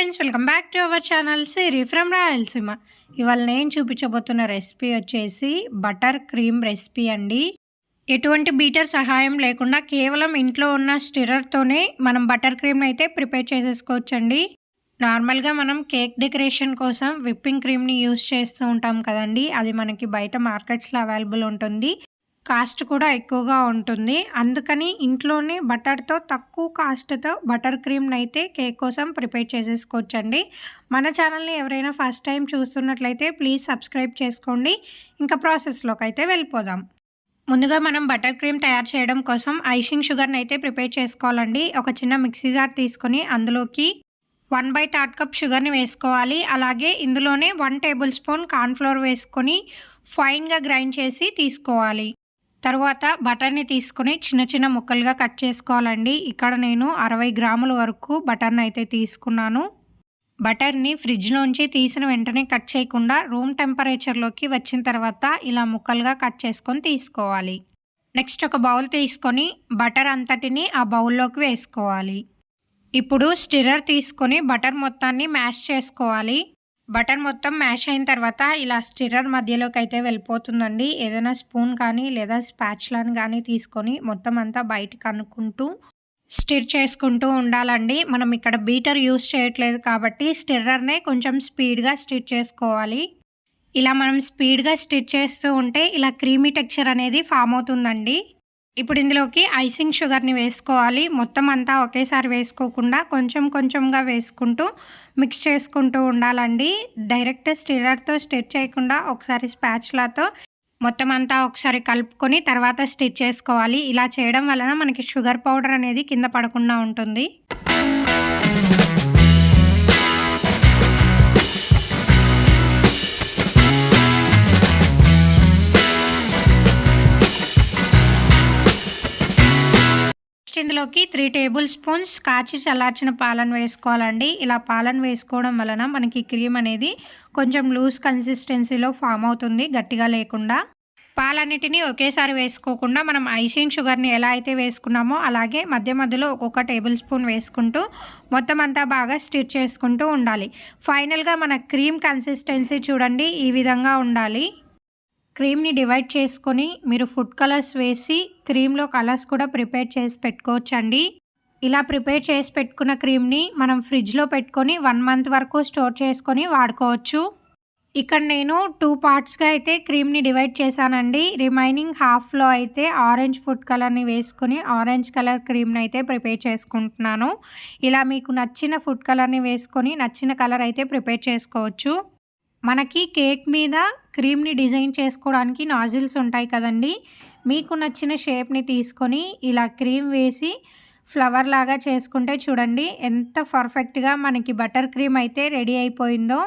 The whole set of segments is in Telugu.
Friends welcome back to our channel Siri from Rayalaseema ఇవాళ నేను చూపించబోతున్న రెసిపీ వచ్చేసి బటర్ క్రీమ్ రెసిపీ అండి. ఎటువంటి బీటర్ సహాయం లేకుండా కేవలం ఇంట్లో ఉన్న స్టిరర్తోనే మనం బటర్ క్రీమ్ని అయితే ప్రిపేర్ చేసేసుకోవచ్చండి. నార్మల్గా మనం కేక్ డెకరేషన్ కోసం విప్పింగ్ క్రీమ్ని యూస్ చేస్తూ ఉంటాం కదండి. అది మనకి బయట మార్కెట్స్లో అవైలబుల్ ఉంటుంది. కాస్ట్ కూడా ఎక్కువగా ఉంటుంది. అందుకని ఇంట్లోనే బటర్తో తక్కువ కాస్ట్తో బటర్ క్రీమ్ని అయితే కేక్ కోసం ప్రిపేర్ చేసేసుకోవచ్చండి. మన ఛానల్ని ఎవరైనా ఫస్ట్ టైం చూస్తున్నట్లయితే ప్లీజ్ సబ్స్క్రైబ్ చేసుకోండి. ఇంకా ప్రాసెస్లోకి అయితే వెళ్ళిపోదాం. ముందుగా మనం బటర్ క్రీమ్ తయారు చేయడం కోసం ఐషింగ్ షుగర్ని అయితే ప్రిపేర్ చేసుకోవాలండి. ఒక చిన్న మిక్సీ జార్ తీసుకొని అందులోకి వన్ బై థర్డ్ కప్ షుగర్ని వేసుకోవాలి. అలాగే ఇందులోనే వన్ టేబుల్ స్పూన్ కార్న్ఫ్లోర్ వేసుకొని ఫైన్గా గ్రైండ్ చేసి తీసుకోవాలి. తర్వాత బటర్ని తీసుకొని చిన్న చిన్న ముక్కలుగా కట్ చేసుకోవాలండి. ఇక్కడ నేను అరవై గ్రాముల వరకు బటర్ని అయితే తీసుకున్నాను. బటర్ని ఫ్రిడ్జ్లోంచి తీసిన వెంటనే కట్ చేయకుండా రూమ్ టెంపరేచర్లోకి వచ్చిన తర్వాత ఇలా ముక్కలుగా కట్ చేసుకొని తీసుకోవాలి. నెక్స్ట్ ఒక బౌల్ తీసుకొని బటర్ అంతటిని ఆ బౌల్లోకి వేసుకోవాలి. ఇప్పుడు స్టిరర్ తీసుకొని బటర్ మొత్తాన్ని మ్యాష్ చేసుకోవాలి. బటర్ మొత్తం మ్యాష్ అయిన తర్వాత ఇలా స్టిర్రర్ మధ్యలోకి అయితే వెళ్ళిపోతుందండి. ఏదైనా స్పూన్ కానీ లేదా స్పాచ్లను కానీ తీసుకొని మొత్తం అంతా బయటకు అనుకుంటూ స్టిర్ చేసుకుంటూ ఉండాలండి. మనం ఇక్కడ బీటర్ యూస్ చేయట్లేదు కాబట్టి స్టిర్రర్నే కొంచెం స్పీడ్గా స్టిచ్ చేసుకోవాలి. ఇలా మనం స్పీడ్గా స్టిచ్ చేస్తూ ఉంటే ఇలా క్రీమీ టెక్చర్ అనేది ఫామ్ అవుతుందండి. ఇప్పుడు ఇందులోకి ఐసింగ్ షుగర్ని వేసుకోవాలి. మొత్తం అంతా ఒకేసారి వేసుకోకుండా కొంచెం కొంచెంగా వేసుకుంటూ మిక్స్ చేసుకుంటూ ఉండాలండి. డైరెక్ట్ స్టిరర్తో స్టిచ్ చేయకుండా ఒకసారి స్పాచ్లాతో మొత్తం అంతా ఒకసారి కలుపుకొని తర్వాత స్టిచ్ చేసుకోవాలి. ఇలా చేయడం వలన మనకి షుగర్ పౌడర్ అనేది కింద పడకుండా ఉంటుంది. ఇందులోకి త్రీ టేబుల్ స్పూన్స్ కాచి చల్లార్చిన పాలను వేసుకోవాలండి. ఇలా పాలను వేసుకోవడం వలన మనకి క్రీమ్ అనేది కొంచెం లూజ్ కన్సిస్టెన్సీలో ఫామ్ అవుతుంది గట్టిగా లేకుండా. పాలన్నిటినీ ఒకేసారి వేసుకోకుండా మనం ఐసింగ్ షుగర్ని ఎలా అయితే వేసుకున్నామో అలాగే మధ్య మధ్యలో ఒక్కొక్క టేబుల్ స్పూన్ వేసుకుంటూ మొత్తం అంతా బాగా స్టిచ్ చేసుకుంటూ ఉండాలి. ఫైనల్గా మన క్రీమ్ కన్సిస్టెన్సీ చూడండి ఈ విధంగా ఉండాలి. క్రీమ్ని డివైడ్ చేసుకొని మీరు ఫుడ్ కలర్స్ వేసి క్రీమ్లో కలర్స్ కూడా ప్రిపేర్ చేసి పెట్టుకోవచ్చండి. ఇలా ప్రిపేర్ చేసి పెట్టుకున్న క్రీమ్ని మనం ఫ్రిడ్జ్లో పెట్టుకొని వన్ మంత్ వరకు స్టోర్ చేసుకొని వాడుకోవచ్చు. ఇక్కడ నేను టూ పార్ట్స్గా అయితే క్రీమ్ని డివైడ్ చేశానండి. రిమైనింగ్ హాఫ్లో అయితే ఆరెంజ్ ఫుడ్ కలర్ని వేసుకొని ఆరెంజ్ కలర్ క్రీమ్ని అయితే ప్రిపేర్ చేసుకుంటున్నాను. ఇలా మీకు నచ్చిన ఫుడ్ కలర్ని వేసుకొని నచ్చిన కలర్ అయితే ప్రిపేర్ చేసుకోవచ్చు. మనకి కేక్ మీద క్రీమ్ని డిజైన్ చేసుకోవడానికి నాజిల్స్ ఉంటాయి కదండి. మీకు నచ్చిన షేప్ని తీసుకొని ఇలా క్రీమ్ వేసి ఫ్లవర్ లాగా చేసుకుంటే చూడండి ఎంత పర్ఫెక్ట్గా మనకి బటర్ క్రీమ్ అయితే రెడీ అయిపోయిందో.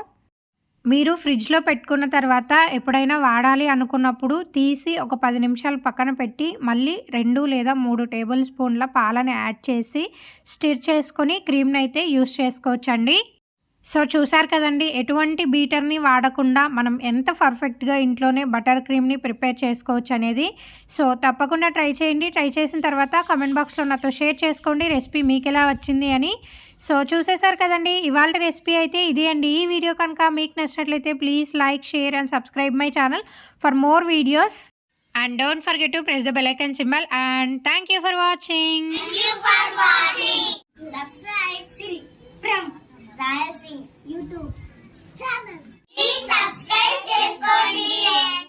మీరు ఫ్రిడ్జ్లో పెట్టుకున్న తర్వాత ఎప్పుడైనా వాడాలి అనుకున్నప్పుడు తీసి ఒక పది నిమిషాలు పక్కన పెట్టి మళ్ళీ రెండు లేదా మూడు టేబుల్ స్పూన్ల పాలని యాడ్ చేసి స్టిర్ చేసుకొని క్రీమ్ని అయితే యూస్ చేసుకోవచ్చండి. సో చూసారు కదండి ఎటువంటి బీటర్ని వాడకుండా మనం ఎంత పర్ఫెక్ట్గా ఇంట్లోనే బటర్ క్రీమ్ని ప్రిపేర్ చేసుకోవచ్చు అనేది. సో తప్పకుండా ట్రై చేయండి. ట్రై చేసిన తర్వాత కమెంట్ బాక్స్లో నాతో షేర్ చేసుకోండి. రెసిపీ మీకు ఎలా వచ్చింది అని. సో చూసేసారు కదండి ఇవాళ రెసిపీ అయితే ఇది అండి. ఈ వీడియో కనుక మీకు నచ్చినట్లయితే please like share and subscribe my channel for more videos. And don't forget to press the bell icon symbol and thank you for watching.